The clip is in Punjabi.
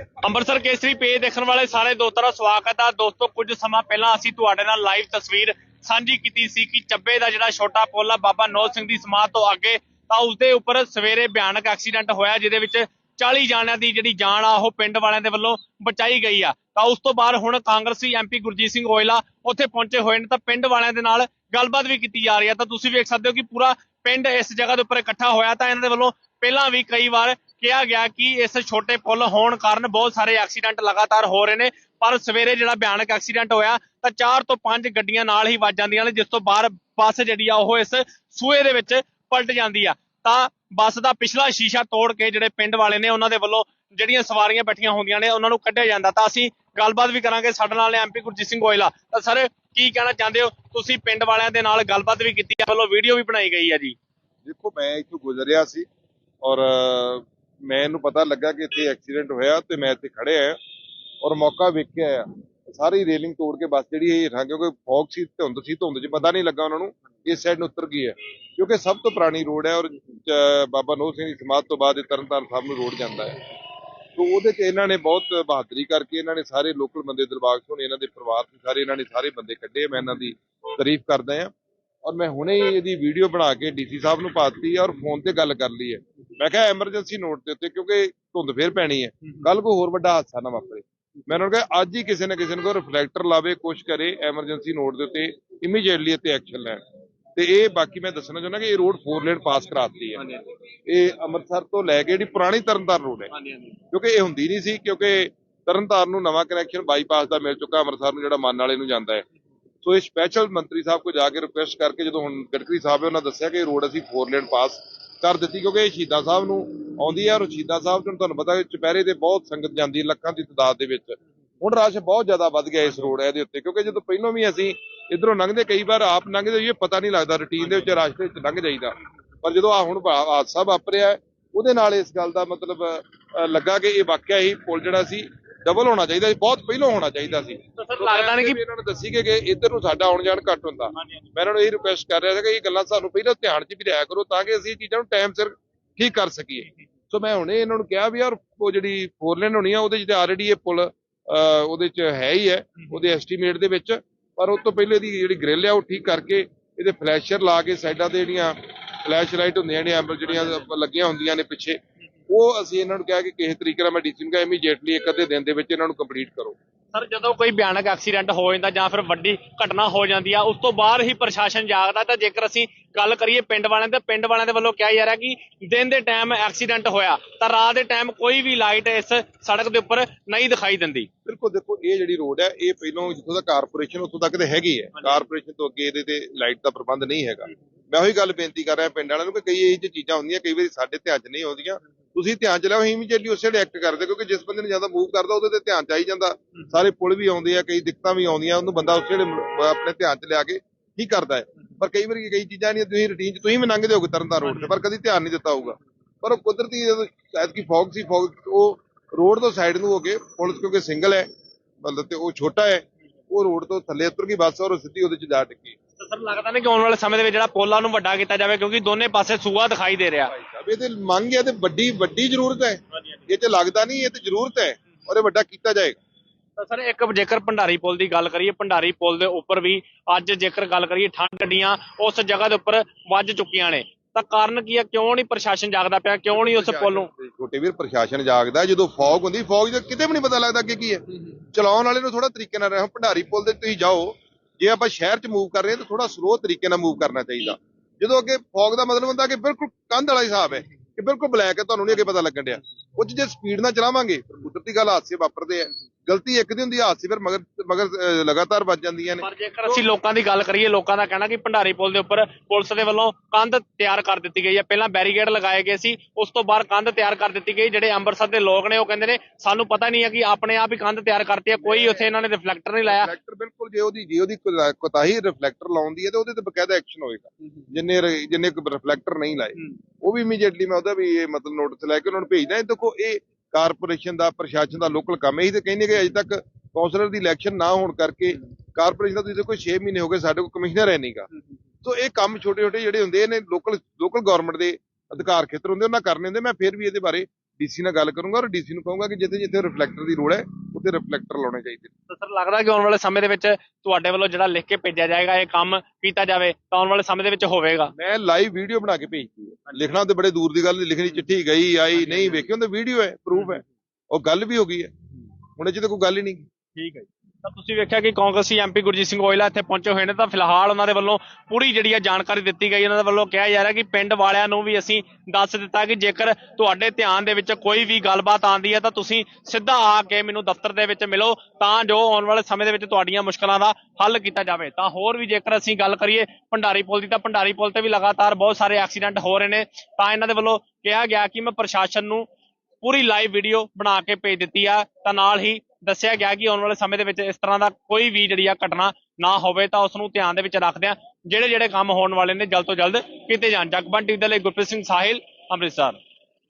ਅੰਮ੍ਰਿਤਸਰ ਕੇਸਰੀ ਪੇਜ ਦੇਖਣ ਵਾਲੇ ਸਾਰੇ ਦੋਸਤਾਂ ਦਾ ਸਵਾਗਤ ਆ ਦੋਸਤੋ, ਕੁਝ ਸਮਾਂ ਪਹਿਲਾਂ ਅਸੀਂ ਤੁਹਾਡੇ ਨਾਲ ਲਾਈਵ ਤਸਵੀਰ ਸਾਂਝੀ ਕੀਤੀ ਸੀ ਕਿ ਚੱਬੇ ਦਾ ਜਿਹੜਾ ਛੋਟਾ ਪੁੱਲ ਆ, ਬਾਬਾ ਨੌਜ ਸਿੰਘ ਦੀ ਸਮਾਧ ਤੋਂ ਅੱਗੇ, ਤਾਂ ਉਸਦੇ ਉੱਪਰ ਸਵੇਰੇ ਭਿਆਨਕ ਐਕਸੀਡੈਂਟ ਹੋਇਆ, ਜਿਹਦੇ ਵਿੱਚ 40 ਜਾਣਿਆਂ ਦੀ ਜਿਹੜੀ ਜਾਨ ਆ, ਉਹ ਪਿੰਡ ਵਾਲਿਆਂ ਦੇ ਵੱਲੋਂ ਬਚਾਈ ਗਈ ਆ। ਤਾਂ ਉਸ ਤੋਂ ਬਾਅਦ ਹੁਣ ਕਾਂਗਰਸੀ ਐਮਪੀ ਗੁਰਜੀਤ ਸਿੰਘ ਓਇਲਾ ਉੱਥੇ ਪਹੁੰਚੇ ਹੋਏ ਨੇ, ਤਾਂ ਪਿੰਡ ਵਾਲਿਆਂ ਦੇ ਨਾਲ ਗੱਲਬਾਤ ਵੀ ਕੀਤੀ ਜਾ ਰਹੀ ਹੈ ਤਾਂ ਤੁਸੀਂ ਵੇਖ ਸਕਦੇ ਹੋ ਕਿ ਪੂਰਾ ਪਿੰਡ ਇਸ ਜਗ੍ਹਾ ਦੇ ਉੱਪਰ ਇਕੱਠਾ ਹੋਇਆ, ਤਾਂ ਇਹਨਾਂ ਦੇ ਵੱਲੋਂ ਪਹਿਲਾਂ ਵੀ ਕਈ ਵਾਰ ਕਿਹਾ ਗਿਆ ਕਿ ਇਸ ਛੋਟੇ ਪੁਲ ਹੋਣ ਕਾਰਨ ਬਹੁਤ ਸਾਰੇ ਐਕਸੀਡੈਂਟ ਲਗਾਤਾਰ ਹੋ ਰਹੇ ਨੇ, ਪਰ ਸਵੇਰੇ ਜਿਹੜਾ ਭਿਆਨਕ ਐਕਸੀਡੈਂਟ ਹੋਇਆ, ਤਾਂ 4 ਤੋਂ 5 ਗੱਡੀਆਂ ਨਾਲ ਹੀ ਵੱਜ ਜਾਂਦੀਆਂ ਨੇ, ਜਿਸ ਤੋਂ ਬਾਅਦ ਬੱਸ ਜਿਹੜੀ ਆ, ਉਹ ਇਸ ਸੂਏ ਦੇ ਵਿੱਚ ਪਲਟ ਜਾਂਦੀ ਆ। ਤਾਂ ਬੱਸ ਦਾ ਪਿਛਲਾ ਸ਼ੀਸ਼ਾ ਤੋੜ ਕੇ ਜਿਹੜੇ ਪਿੰਡ ਵਾਲੇ ਨੇ, ਉਹਨਾਂ ਦੇ ਵੱਲੋਂ ਜਿਹੜੀਆਂ ਸਵਾਰੀਆਂ ਬੈਠੀਆਂ ਹੁੰਦੀਆਂ ਨੇ, ਉਹਨਾਂ ਨੂੰ ਕੱਢਿਆ ਜਾਂਦਾ। ਤਾਂ ਅਸੀਂ ਗੱਲਬਾਤ ਵੀ ਕਰਾਂਗੇ ਸਾਡੇ ਨਾਲ ਐਮਪੀ ਗੁਰਜੀਤ ਸਿੰਘ ਗੋਇਲਾ। ਤਾਂ ਸਰ, ਕੀ ਕਹਿਣਾ ਚਾਹੁੰਦੇ ਹੋ? ਤੁਸੀਂ ਪਿੰਡ ਵਾਲਿਆਂ ਦੇ ਨਾਲ ਗੱਲਬਾਤ ਵੀ ਕੀਤੀ ਹੈ ਵੱਲੋਂ ਵੀਡੀਓ ਵੀ ਬਣਾਈ ਗਈ ਹੈ ਜੀ। ਦੇਖੋ, ਮੈਂ ਇੱਥੋਂ ਗੁਜ਼ਰਿਆ ਸੀ ਔਰ ਮੈਨੂੰ ਪਤਾ ਲੱਗਾ ਕਿ ਇੱਥੇ ਐਕਸੀਡੈਂਟ ਹੋਇਆ ਤੇ ਮੈਂ ਇੱਥੇ ਖੜਿਆ ਆ ਔਰ ਮੌਕਾ ਵੇਖ ਕੇ ਆਇਆ। ਸਾਰੀ ਰੇਲਿੰਗ ਤੋੜ ਕੇ ਬੱਸ ਜਿਹੜੀ ਇਹ ਹੇਠਾਂ, ਕਿਉਂਕਿ ਫੌਗ ਸੀ, ਧੁੰਦ ਸੀ, ਧੁੰਦ 'ਚ ਪਤਾ ਨਹੀਂ ਲੱਗਾ ਉਹਨਾਂ ਨੂੰ ਇਸ ਸਾਈਡ ਨੂੰ ਉਤਰ ਗਈ ਹੈ। ਕਿਉਂਕਿ ਸਭ ਤੋਂ ਪੁਰਾਣੀ ਰੋਡ ਹੈ ਔਰ ਬਾਬਾ ਨੋਹ ਸਿੰਘ ਦੀ ਸਮਾਧ ਤੋਂ ਬਾਅਦ ਇਹ ਤਰਨਤਾਰਨ ਸਾਹਿਬ ਨੂੰ ਰੋਡ ਜਾਂਦਾ ਹੈ। ਤੋ ਉਹਦੇ 'ਚ ਇਹਨਾਂ ਨੇ ਬਹੁਤ ਬਹਾਦਰੀ ਕਰਕੇ ਇਹਨਾਂ ਨੇ ਸਾਰੇ ਲੋਕਲ ਬੰਦੇ ਦਰਬਾਰ ਸਿੰਘ ਇਹਨਾਂ ਦੇ ਪਰਿਵਾਰ ਦੇ ਸਾਰੇ, ਇਹਨਾਂ ਨੇ ਸਾਰੇ ਬੰਦੇ ਕੱਢੇ ਮੈਂ ਇਹਨਾਂ ਦੀ ਤਾਰੀਫ ਕਰਦਾ ਹਾਂ। ਔਰ ਮੈਂ ਹੁਣੇ ਹੀ ਇਹਦੀ ਵੀਡੀਓ ਬਣਾ ਕੇ ਡੀਸੀ ਸਾਹਿਬ ਨੂੰ ਪਾਤੀ ਔਰ ਫੋਨ ਤੇ ਗੱਲ ਕਰ ਲਈ ਹੈ। ਮੈਂ ਕਿਹਾ ਐਮਰਜੈਂਸੀ ਨੋਟ ਦੇ ਉੱਤੇ ਕਿਉਂਕਿ ਧੁੰਦ ਫੇਰ ਪੈਣੀ ਹੈ। ਕੱਲ ਕੋਈ ਹੋਰ ਵੱਡਾ ਹਾਦਸਾ ਨਾ ਵਾਪਰੇ। ਮੈਂ ਉਹਨਾਂ ਨੂੰ ਕਿਹਾ ਅੱਜ ਹੀ ਕਿਸੇ ਨਾ ਕਿਸੇ ਨੂੰ ਕੋਈ ਰਿਫਲੈਕਟਰ ਲਾਵੇ ਕੁਛ ਕਰੇ ਐਮਰਜੈਂਸੀ ਨੋਟ ਦੇ ਉੱਤੇ ਇਮੀਡੀਏਟਲੀ ਇੱਥੇ ਐਕਸ਼ਨ ਲੈਣ। ਤੇ ਇਹ ਬਾਕੀ ਮੈਂ ਦੱਸਣਾ ਚਾਹੁੰਦਾ ਕਿ ਇਹ ਰੋਡ 4 ਲੇਨ ਪਾਸ ਕਰਾਤੀ ਹੈ। ਇਹ ਅੰਮ੍ਰਿਤਸਰ ਤੋਂ ਲੈ ਕੇ ਜਿਹੜੀ ਪੁਰਾਣੀ ਤਰਨਤਾਰਨ ਰੋਡ ਹੈ। ਕਿਉਂਕਿ ਇਹ ਹੁੰਦੀ ਨਹੀਂ ਸੀ ਕਿਉਂਕਿ ਤਰਨਤਾਰਨ ਨੂੰ ਨਵਾਂ ਕਨੈਕਸ਼ਨ ਬਾਈਪਾਸ ਦਾ ਮਿਲ ਚੁੱਕਾ ਅੰਮ੍ਰਿਤਸਰ ਨੂੰ ਜਿਹੜਾ ਮਾਨ ਵਾਲੇ ਨੂੰ ਜਾਂਦਾ ਹੈ। ਸੋ ਇਹ ਸਪੈਸ਼ਲ ਮੰਤਰੀ ਸਾਹਿਬ ਕੋ ਜਾ ਕੇ ਰਿਕੁਐਸਟ ਕਰਕੇ ਜਦੋਂ ਹੁਣ ਗਡਕਰੀ ਸਾਹਿਬ ਹੈ ਉਹਨਾਂ ਦੱਸਿਆ ਕਿ ਇਹ ਰੋਡ ਅਸੀਂ ਫੋਰ ਲੇਨ ਪਾਸ ਕਰ ਦਿੱਤੀ ਕਿਉਂਕਿ ਇਹ ਸ਼ਹੀਦਾਂ ਸਾਹਿਬ ਨੂੰ ਆਉਂਦੀ ਹੈ ਔਰ ਸ਼ਹੀਦਾਂ ਸਾਹਿਬ ਤੋਂ ਤੁਹਾਨੂੰ ਪਤਾ ਹੈ ਚੁਪਹਿਰੇ ਤੇ ਬਹੁਤ ਸੰਗਤ ਜਾਂਦੀ ਹੈ ਲੱਖਾਂ ਦੀ ਤਾਦਾਦ ਦੇ ਵਿੱਚ। ਹੁਣ ਰਸ਼ ਬਹੁਤ ਜ਼ਿਆਦਾ ਵੱਧ ਗਿਆ ਇਸ ਰੋਡ ਇਹਦੇ ਉੱਤੇ ਕਿਉਂਕਿ ਜਦੋਂ ਪਹਿਲਾਂ ਵੀ ਅਸੀਂ ਇਧਰੋਂ ਲੰਘਦੇ ਕਈ ਵਾਰ ਆਪ ਲੰਘਦੇ ਹੋਈਏ ਪਤਾ ਨਹੀਂ ਲੱਗਦਾ ਰੁਟੀਨ ਦੇ ਵਿੱਚ ਰਸ਼ ਦੇ ਵਿੱਚ ਲੰਘ ਜਾਈਦਾ। ਪਰ ਜਦੋਂ ਆ ਹੁਣ ਹਾਦਸਾ ਵਾਪਰਿਆ, ਉਹਦੇ ਨਾਲ ਇਸ ਗੱਲ ਦਾ ਮਤਲਬ ਲੱਗਾ ਕਿ ਇਹ ਵਾਕਿਆ ਹੀ ਪੁਲ ਜਿਹੜਾ ਸੀ ਡਬਲ ਹੋਣਾ ਚਾਹੀਦਾ ਸੀ ਬਹੁਤ ਪਹਿਲਾਂ ਹੋਣਾ ਚਾਹੀਦਾ ਸੀ। ਸਰ ਲੱਗਦਾ ਨਹੀਂ ਕਿ ਇਹਨਾਂ ਨੂੰ ਦੱਸੀ ਕਿ ਇੱਧਰ ਨੂੰ ਸਾਡਾ ਆਉਣ ਜਾਣ ਘੱਟ ਹੁੰਦਾ। ਮੈਂ ਇਹਨਾਂ ਨੂੰ ਇਹ ਰਿਕੁਐਸਟ ਕਰ ਰਿਹਾ ਸੀ ਕਿ ਇਹ ਗੱਲਾਂ ਸਾਨੂੰ ਪਹਿਲਾਂ ਧਿਆਨ 'ਚ ਵੀ ਲਿਆ ਕਰੋ ਤਾਂ ਕਿ ਅਸੀਂ ਇਹ ਚੀਜ਼ਾਂ ਨੂੰ ਟਾਈਮ ਸਿਰ ਠੀਕ ਕਰ ਸਕੀਏ। ਸੋ ਮੈਂ ਹੁਣੇ ਇਹਨਾਂ ਨੂੰ ਕਿਹਾ ਵੀ ਯਾਰ ਉਹ ਜਿਹੜੀ ਫੋਰ ਲੇਨ ਹੋਣੀ ਆ ਉਹਦੇ 'ਚ ਆਲਰੇਡੀ ਇਹ ਪੁਲ ਉਹਦੇ 'ਚ ਹੈ ਹੀ ਹੈ ਉਹਦੇ ਐਸਟੀਮੇਟ ਦੇ ਵਿੱਚ। ਪਰ ਉਸ ਤੋਂ ਪਹਿਲੇ ਦੀ ਜਿਹੜੀ ਗ੍ਰਿਲ ਆ ਉਹ ਠੀਕ ਕਰਕੇ ਇਹਦੇ ਫਲੈਸ਼ਰ ਲਾ ਕੇ ਸਾਈਡਾਂ ਤੇ ਜਿਹੜੀਆਂ ਫਲੈਸ਼ ਲਾਈਟ ਹੁੰਦੀਆਂ ਨੇ ਐਂਬਲ ਜਿਹੜੀਆਂ ਲੱਗੀਆਂ ਹੁੰਦੀਆਂ ਨੇ ਪਿੱਛੇ ਉਹ ਅਸੀਂ ਇਹਨਾਂ ਨੂੰ ਕਿਹਾ ਕਿ ਕਿਸੇ ਤਰੀਕੇ ਨਾਲ ਮੈਂ ਡੀਸੀ ਨੂੰ ਕਿਹਾ ਇਮੀਡੀਏਟਲੀ ਇੱਕ ਅੱਧੇ ਦਿਨ ਦੇ ਵਿੱਚ ਇਹਨਾਂ ਨੂੰ ਕੰਪਲੀਟ ਕਰੋ। ਸਰ ਜਦੋਂ ਕੋਈ ਭਿਆਨਕ ਐਕਸੀਡੈਂਟ ਹੋ ਜਾਂਦਾ ਜਾਂ ਫਿਰ ਵੱਡੀ ਘਟਨਾ ਹੋ ਜਾਂਦੀ ਆ ਉਸ ਤੋਂ ਬਾਅਦ ਹੀ ਪ੍ਰਸ਼ਾਸਨ ਜਾਗਦਾ। ਤਾਂ ਜੇਕਰ ਅਸੀਂ ਗੱਲ ਕਰੀਏ ਪਿੰਡ ਵਾਲਿਆਂ ਦੇ ਪਿੰਡ ਵਾਲਿਆਂ ਦੇ ਵੱਲੋਂ ਕਿਹਾ ਜਾ ਰਿਹਾ ਕਿ ਦਿਨ ਦੇ ਟਾਈਮ ਐਕਸੀਡੈਂਟ ਹੋਇਆ ਤਾਂ ਰਾਤ ਦੇ ਟਾਈਮ ਕੋਈ ਵੀ ਲਾਈਟ ਇਸ ਸੜਕ ਦੇ ਉੱਪਰ ਨਹੀਂ ਦਿਖਾਈ ਦਿੰਦੀ। ਬਿਲਕੁਲ ਦੇਖੋ ਇਹ ਜਿਹੜੀ ਰੋਡ ਹੈ ਇਹ ਪਹਿਲਾਂ ਜਿੱਥੋਂ ਦਾ ਕਾਰਪੋਰੇਸ਼ਨ ਉੱਥੋਂ ਤੱਕ ਤੇ ਹੈਗੀ ਹੈ। ਕਾਰਪੋਰੇਸ਼ਨ ਤੋਂ ਅੱਗੇ ਇਹਦੇ ਤੇ ਲਾਈਟ ਦਾ ਪ੍ਰਬੰਧ ਨਹੀਂ ਹੈਗਾ। ਮੈਂ ਉਹੀ ਗੱਲ ਬੇਨਤੀ ਕਰ ਰਿਹਾ ਪਿੰਡ ਵਾਲਿਆਂ ਨੂੰ ਕਿ ਕਈ ਇਹ ਚੀਜ਼ਾਂ ਹੁੰਦੀਆਂ ਕਈ ਵਾਰੀ ਸਾਡੇ ਧਿਆਨ 'ਚ ਨਹੀਂ ਆਉਂਦੀਆਂ। ਤੁਸੀਂ ਧਿਆਨ 'ਚ ਲਿਆਓ ਇਮੀਡੀਏਟਲੀ ਉਸੇ ਵੇਲੇ ਐਕਟ ਕਰਦੇ ਕਿਉਂਕਿ ਜਿਸ ਬੰਦੇ ਨੂੰ ਜ਼ਿਆਦਾ ਮੂਵ ਕਰਦਾ ਉਹਦੇ ਤੇ ਧਿਆਨ 'ਚ ਆਈ ਜਾਂਦਾ ਸਾਰੇ ਪੁਲ ਵੀ ਆਉਂਦੇ ਆ ਕਈ ਦਿੱਕਤਾਂ ਵੀ ਆਉਂਦੀਆਂ ਉਹਨੂੰ ਬੰਦਾ ਉਸੇ ਵੇਲੇ ਆਪਣੇ ਧਿਆਨ 'ਚ ਲਿਆ ਕੇ ਕੀ ਕਰਦਾ ਹੈ। ਪਰ ਕਈ ਵਾਰੀ ਕਈ ਚੀਜ਼ਾਂ ਨਹੀਂ ਤੁਸੀਂ ਰੁਟੀਨ 'ਚ ਤੁਸੀਂ ਵੀ ਲੰਘਦੇ ਹੋਗੇ ਤਰਨਤਾਰਨ ਰੋਡ ਤੇ ਪਰ ਕਦੀ ਧਿਆਨ ਨਹੀਂ ਦਿੱਤਾ ਹੋਊਗਾ। ਪਰ ਉਹ ਕੁਦਰਤੀ ਸ਼ਾਇਦ ਕੀ ਫੌਗ ਸੀ ਫੌਗ ਉਹ ਰੋਡ ਤੋਂ ਸਾਈਡ ਨੂੰ ਹੋ ਕੇ ਪੁਲਿਸ ਕਿਉਂਕਿ ਸਿੰਗਲ ਹੈ ਮਤਲਬ ਤੇ ਉਹ ਛੋਟਾ ਹੈ ਉਹ ਰੋਡ ਤੋਂ ਥੱਲੇ ਉਤਰ ਗਈ ਬੱਸ ਔਰ ਉਹ ਸਿੱਧੀ ਉਹਦੇ 'ਚ ਜਾ ਟਿੱਕੀ ਤਾਂ ਸਰ ਲੱਗਦਾ ਨਹੀਂ ਕਿ ਆਉਣ ਵਾਲੇ ਸਮੇਂ ਦੇ ਵਿੱਚ ਜਿਹੜਾ ਪੁਲ ਉਹਨੂੰ ਵੱਡਾ ਕੀਤਾ ਜਾਵੇ ਕਿਉਂਕਿ ਦੋਨੇ ਪਾਸੇ ਸੂਆ ਦਿਖਾਈ ਦੇ ਰਿਹਾ। ਭਾਈ ਸਾਹਿਬ ਮੰਗ ਹੈ ਤੇ ਵੱਡੀ ਵੱਡੀ ਜ਼ਰੂਰਤ ਹੈ। ਇਹ ਤੇ ਲੱਗਦਾ ਨਹੀਂ ਇਹ ਤੇ ਜ਼ਰੂਰਤ ਹੈ ਔਰ ਇਹ ਵੱਡਾ ਕੀਤਾ ਜਾਏਗਾ। ਤਾਂ ਸਰ ਇੱਕ ਜੇਕਰ ਭੰਡਾਰੀ ਪੁਲ ਦੀ ਗੱਲ ਕਰੀਏ ਭੰਡਾਰੀ ਪੁਲ ਦੇ ਉੱਪਰ ਵੀ ਅੱਜ ਜੇਕਰ ਗੱਲ ਕਰੀਏ ਠੰਡ ਗੱਡੀਆਂ ਉਸ ਜਗ੍ਹਾ ਦੇ ਉੱਪਰ ਵੱਜ ਚੁੱਕੀਆਂ ਨੇ। ਤਾਂ ਕਾਰਨ ਕੀ ਆ? ਕਿਉਂ ਨਹੀਂ ਪ੍ਰਸ਼ਾਸਨ ਜਾਗਦਾ ਪਿਆ? ਕਿਉਂ ਨਹੀਂ ਉਸ ਪੁਲ ਨੂੰ? ਛੋਟੇ ਵੀਰ ਪ੍ਰਸ਼ਾਸਨ ਜਾਗਦਾ ਜਦੋਂ ਫੌਗ ਹੁੰਦੀ ਫੌਗ ਦਾ ਕਿਤੇ ਵੀ ਨਹੀਂ ਪਤਾ ਲੱਗਦਾ ਅੱਗੇ ਕੀ ਹੈ। ਚਲਾਉਣ ਵਾਲੇ ਨੂੰ ਥੋੜਾ ਤਰੀਕੇ ਨਾਲ ਰਹੋ ਭੰਡਾਰੀ ਪੁਲ ਦੇ ਤੁਸੀਂ ਜਾਓ ਜੇ ਆਪਾਂ ਸ਼ਹਿਰ 'ਚ ਮੂਵ ਕਰ ਰਹੇ ਹਾਂ ਤਾਂ ਥੋੜਾ ਸਲੋ ਤਰੀਕੇ ਨਾਲ ਮੂਵ ਕਰਨਾ ਚਾਹੀਦਾ। ਜਦੋਂ ਅੱਗੇ ਫੌਗ ਦਾ ਮਤਲਬ ਹੁੰਦਾ ਕਿ ਬਿਲਕੁਲ ਕੰਧ ਵਾਲਾ ਹਿਸਾਬ ਹੈ ਕਿ ਬਿਲਕੁਲ ਬਲੈਕ ਹੈ ਤੁਹਾਨੂੰ ਨਹੀਂ ਅੱਗੇ ਪਤਾ ਲੱਗਣ ਡਿਆ। ਉਹ 'ਚ ਜੇ ਸਪੀਡ ਨਾਲ ਚਲਾਵਾਂਗੇ ਕੁਦਰਤੀ ਗੱਲ ਹਾਦਸੇ ਵਾਪਰਦੇ ਆ। ਗਲਤੀ ਇੱਕ ਦੀ ਹੁੰਦੀ ਹੈ, ਹਾਦਸੇ ਫਿਰ ਮਗਰ ਮਗਰ ਅਹ, ਲਗਾਤਾਰ ਵੱਜ ਜਾਂਦੀਆਂ ਨੇ। ਪਰ ਜੇਕਰ ਅਸੀਂ ਲੋਕਾਂ ਦੀ ਗੱਲ ਕਰੀਏ ਲੋਕਾਂ ਦਾ ਕਹਿਣਾ ਕਿ ਭੰਡਾਰੀ ਪੁਲ ਦੇ ਉੱਪਰ ਪੁਲਿਸ ਦੇ ਵੱਲੋਂ ਕੰਧ ਤਿਆਰ ਕਰ ਦਿੱਤੀ ਗਈ ਹੈ। ਪਹਿਲਾਂ ਬੈਰੀਕੇਡ ਲਗਾਏ ਗਏ ਸੀ ਉਸ ਤੋਂ ਬਾਅਦ ਕੰਧ ਤਿਆਰ ਕਰ ਦਿੱਤੀ ਗਈ। ਜਿਹੜੇ ਅੰਮ੍ਰਿਤਸਰ ਦੇ ਲੋਕ ਨੇ ਉਹ ਕਹਿੰਦੇ ਨੇ ਸਾਨੂੰ ਪਤਾ ਨਹੀਂ ਹੈ ਕਿ ਆਪਣੇ ਆਪ ਹੀ ਕੰਧ ਤਿਆਰ ਕਰਤੀ ਹੈ। ਕੋਈ ਉੱਥੇ ਇਹਨਾਂ ਨੇ ਰਿਫਲੈਕਟਰ ਨਹੀਂ ਲਾਇਆ। ਰਿਫਲੈਕਟਰ ਬਿਲਕੁਲ ਜੇ ਉਹਦੀ ਜੇ ਉਹਦੀ ਕੋਤਾ- ਕੋਤਾਹੀ ਰਿਫਲੈਕਟਰ ਲਾਉਂਦੀ ਹੈ ਤੇ ਉਹਦੇ ਤੇ ਬਕਾਇਦਾ ਐਕਸ਼ਨ ਹੋਏਗਾ। ਜਿੰਨੇ ਰ- ਜਿੰਨੇ ਰਿਫਲੈਕਟਰ ਨਹੀਂ ਲਾਏ। ਉਹ ਵੀ ਇਮੀਡੀਏਟਲੀ ਮੈਂ ਉਹਦਾ ਵੀ ਇਹ ਮਤਲਬ ਨੋਟਿਸ ਲੈ ਕੇ ਉਹਨਾਂ ਨੂੰ ਭੇਜਦਾ। ਇਹ ਦੇਖੋ ਇਹ ਕਾਰਪੋਰੇਸ਼ਨ ਦਾ ਪ੍ਰਸ਼ਾਸਨ ਦਾ ਲੋਕਲ ਕੰਮ ਹੈ। ਇਹੀ ਤੇ ਕਹਿੰਦੇ ਕਿ ਅਜੇ ਤੱਕ ਕੌਂਸਲਰ ਦੀ ਇਲੈਕਸ਼ਨ ਨਾ ਹੋਣ ਕਰਕੇ ਕਾਰਪੋਰੇਸ਼ਨ ਦਾ ਤੁਸੀਂ ਦੇਖੋ 6 ਮਹੀਨੇ ਹੋ ਗਏ ਸਾਡੇ ਕੋਲ ਕਮਿਸ਼ਨਰ ਹੈ ਨਹੀਂਗਾ ਸੋ ਇਹ ਕੰਮ ਛੋਟੇ ਛੋਟੇ ਜਿਹੜੇ ਹੁੰਦੇ ਨੇ ਲੋਕਲ ਲੋਕਲ ਗਵਰਨਮੈਂਟ ਦੇ ਅਧਿਕਾਰ ਖੇਤਰ ਹੁੰਦੇ ਉਹਨਾਂ ਕਰਨੇ ਹੁੰਦੇ। ਮੈਂ ਫਿਰ ਵੀ ਇਹਦੇ ਬਾਰੇ ਡੀਸੀ ਨਾਲ ਗੱਲ ਕਰੂੰਗਾ ਔਰ ਡੀਸੀ ਨੂੰ ਕਹੂੰਗਾ ਕਿ ਜਿੱਥੇ ਜਿੱਥੇ ਰਿਫਲੈਕਟਰ ਦੀ ਲੋੜ ਹੈ ਉੱਥੇ ਰਿਫਲੈਕਟਰ ਲਾਉਣੇ ਚਾਹੀਦੇ ਨੇ। ਤਾਂ ਸਰ ਲੱਗਦਾ ਕਿ ਆਉਣ ਵਾਲੇ ਸਮੇਂ ਦੇ ਵਿੱਚ ਤੁਹਾਡੇ ਵੱਲੋਂ ਜਿਹੜਾ ਲਿਖ ਕੇ ਭੇਜਿਆ ਜਾਏਗਾ ਇਹ ਕੰਮ ਕੀਤਾ ਜਾਵੇ ਤਾਂ ਆਉਣ ਵਾਲੇ ਸਮੇਂ ਦੇ ਵਿੱਚ ਹੋਵੇਗਾ। ਮੈਂ ਲਾਈਵ ਵੀਡੀਓ ਬਣਾ ਕੇ ਭੇਜਤੀ ਹੈ। ਲਿਖਣਾ ਤੇ ਬੜੇ ਦੂਰ ਦੀ ਗੱਲ ਨਹੀਂ ਲਿਖਣੀ ਚਿੱਠੀ ਗਈ ਆਈ ਨਹੀਂ ਵੇਖੀ ਉਹਦੇ ਵੀਡੀਓ ਹੈ ਪ੍ਰੂਫ ਹੈ। ਉਹ ਗੱਲ ਵੀ ਹੋ ਗਈ ਹੈ। ਹੁਣ ਇਹ 'ਚ ਤਾਂ ਕੋਈ ਗੱਲ ਹੀ ਨਹੀਂ। ਠੀਕ ਹੈ ਤਾਂ ਤੁਸੀਂ ਵੇਖਿਆ ਕਿ ਕਾਂਗਰਸੀ ਐਮਪੀ ਗੁਰਜੀਤ ਸਿੰਘ ਔਜਲਾ ਇੱਥੇ ਪਹੁੰਚੇ ਹੋਏ ਨੇ, ਤਾਂ ਫਿਲਹਾਲ ਉਹਨਾਂ ਦੇ ਵੱਲੋਂ ਪੂਰੀ ਜਿਹੜੀ ਹੈ ਜਾਣਕਾਰੀ ਦਿੱਤੀ ਗਈ। ਉਹਨਾਂ ਦੇ ਵੱਲੋਂ ਕਿਹਾ ਜਾ ਰਿਹਾ ਕਿ ਪਿੰਡ ਵਾਲਿਆਂ ਨੂੰ ਵੀ ਅਸੀਂ ਦੱਸ ਦਿੱਤਾ ਕਿ ਜੇਕਰ ਤੁਹਾਡੇ ਧਿਆਨ ਦੇ ਵਿੱਚ ਕੋਈ ਵੀ ਗੱਲਬਾਤ ਆਉਂਦੀ ਹੈ, ਤਾਂ ਤੁਸੀਂ ਸਿੱਧਾ ਆ ਕੇ ਮੈਨੂੰ ਦਫ਼ਤਰ ਦੇ ਵਿੱਚ ਮਿਲੋ, ਤਾਂ ਜੋ ਆਉਣ ਵਾਲੇ ਸਮੇਂ ਦੇ ਵਿੱਚ ਤੁਹਾਡੀਆਂ ਮੁਸ਼ਕਲਾਂ ਦਾ ਹੱਲ ਕੀਤਾ ਜਾਵੇ। ਤਾਂ ਹੋਰ ਵੀ ਜੇਕਰ ਅਸੀਂ ਗੱਲ ਕਰੀਏ ਭੰਡਾਰੀ ਪੁਲ ਦੀ, ਤਾਂ ਭੰਡਾਰੀ ਪੁਲ ਤੇ ਵੀ ਲਗਾਤਾਰ ਬਹੁਤ ਸਾਰੇ ਐਕਸੀਡੈਂਟ ਹੋ ਰਹੇ ਨੇ। ਤਾਂ ਇਹਨਾਂ ਦੇ ਵੱਲੋਂ ਕਿਹਾ ਗਿਆ ਕਿ ਮੈਂ ਪ੍ਰਸ਼ਾਸਨ ਨੂੰ ਪੂਰੀ ਲਾਈਵ ਵੀਡੀਓ ਬਣਾ ਕੇ ਭੇਜ ਦਿੱਤੀ ਆ, ਤਾਂ ਨਾਲ ਹੀ ਦੱਸਿਆ ਗਿਆ ਕਿ ਆਉਣ ਵਾਲੇ ਸਮੇਂ ਦੇ ਵਿੱਚ ਇਸ ਤਰ੍ਹਾਂ ਦਾ ਕੋਈ ਵੀ ਜਿਹੜੀ ਆ ਘਟਨਾ ਨਾ ਹੋਵੇ ਤਾਂ ਉਸ ਨੂੰ ਧਿਆਨ ਦੇ ਵਿੱਚ ਰੱਖਦਿਆਂ ਜਿਹੜੇ ਜਿਹੜੇ ਕੰਮ ਹੋਣ ਵਾਲੇ ਨੇ ਜਲਦ ਤੋਂ ਜਲਦ ਕੀਤੇ ਜਾਣ। ਜਗਬਨ ਟੀਵੀ ਦੇ ਲਈ ਗੁਰਪ੍ਰੀਤ ਸਿੰਘ ਸਾਹਿਲ, ਅੰਮ੍ਰਿਤਸਰ।